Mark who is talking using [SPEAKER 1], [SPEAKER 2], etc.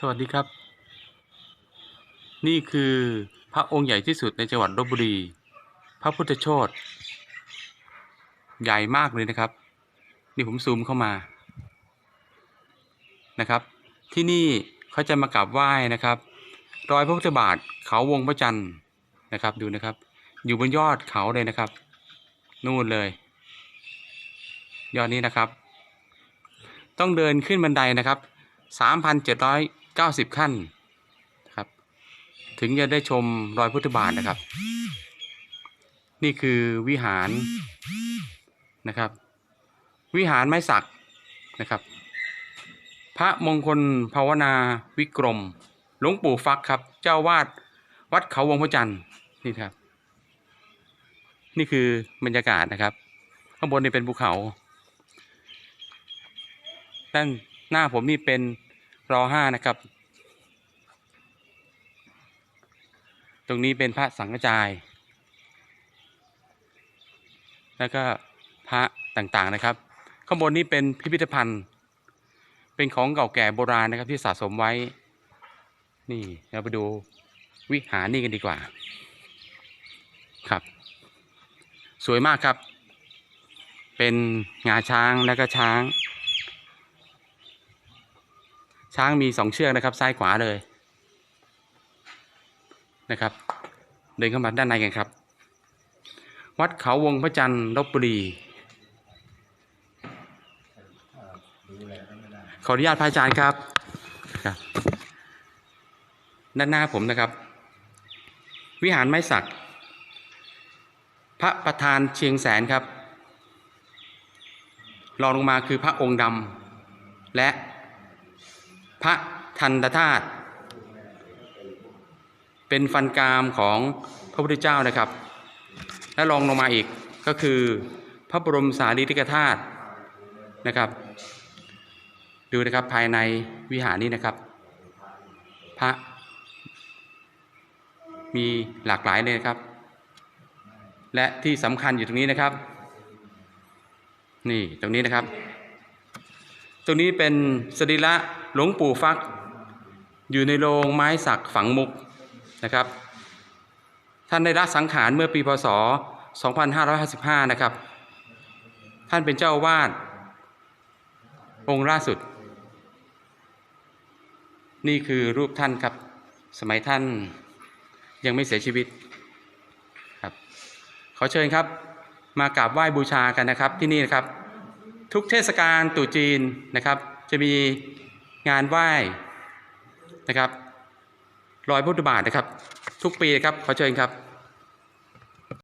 [SPEAKER 1] สวัสดีครับ นี่คือพระองค์ใหญ่ที่สุดในจังหวัดลบบุรี พระพุทธโชตใหญ่มากเลยนะครับ นี่ผมซูมเข้ามานะครับ ที่นี่เขาจะมากราบไหว้นะครับรอยพระพุทธบาทเขาวงพระจันทร์นะครับดูนะครับ อยู่บนยอดเขาเลยนะครับ นู่นเลย ยอดนี้นะครับ ต้องเดินขึ้นบันไดนะครับ 90 ขั้นนะครับ ถึงจะได้ชมรอยพุทธบาทนะครับ นี่คือวิหารนะครับ วิหารไม้สักนะครับ พระมงคลภาวนาวิกรมหลวงปู่ฟักครับ เจ้าวาดวัดเขาวงพระจันทร์นี่ครับ นี่คือบรรยากาศนะครับ ข้างบนนี่เป็นภูเขา ด้านหน้าผมนี่เป็น รอห้านะครับ ตรงนี้เป็นพระสังฆจาย แล้วก็พระต่างๆนะครับ ข้างบนนี่เป็นพิพิธภัณฑ์ เป็นของเก่าแก่โบราณนะครับที่สะสมไว้ นี่เราไปดูวิหารนี่กันดีกว่า ครับ สวยมากครับ เป็นงาช้างแล้วก็ช้าง ช้างมีสองเชือกนะครับ ซ้ายขวาเลยนะครับ เดินเข้ามาด้านในกันครับ วัดเขาวงพระจันทร์ลบบุรีขออนุญาตพระอาจารย์ครับครับ ด้านหน้าผมนะครับ วิหารไม้สัก พระประธานเชียงแสนครับรองลงมาคือพระองค์ดำและ ระทันตธาตุเป็นฟันกรามของพระพุทธเจ้านะครับ และรองลงมาอีกก็คือพระบรมสารีริกธาตุนะครับ ดูนะครับภายในวิหารนี้นะครับ พระ มีหลากหลายเลยนะครับ และที่สำคัญอยู่ตรงนี้นะครับ นี่ตรงนี้นะครับ ตรงนี้เป็นสรีระหลวงปู่ฟัก อยู่ในโรงไม้สักฝังมุกนะครับ ท่านได้ละสังขารเมื่อปีพศ 2555 นะครับ ท่านเป็นเจ้าอาวาดองค์ล่าสุด นี่คือรูปท่านครับ สมัยท่านยังไม่เสียชีวิตครับ ขอเชิญครับมากราบไหว้บูชากันนะครับที่นี่นะครับ ทุกเทศกาลตรุษจีนนะครับ จะมีงานไหว้นะครับรอยพุทธบาทนะครับ ทุกปีครับขอเชิญครับ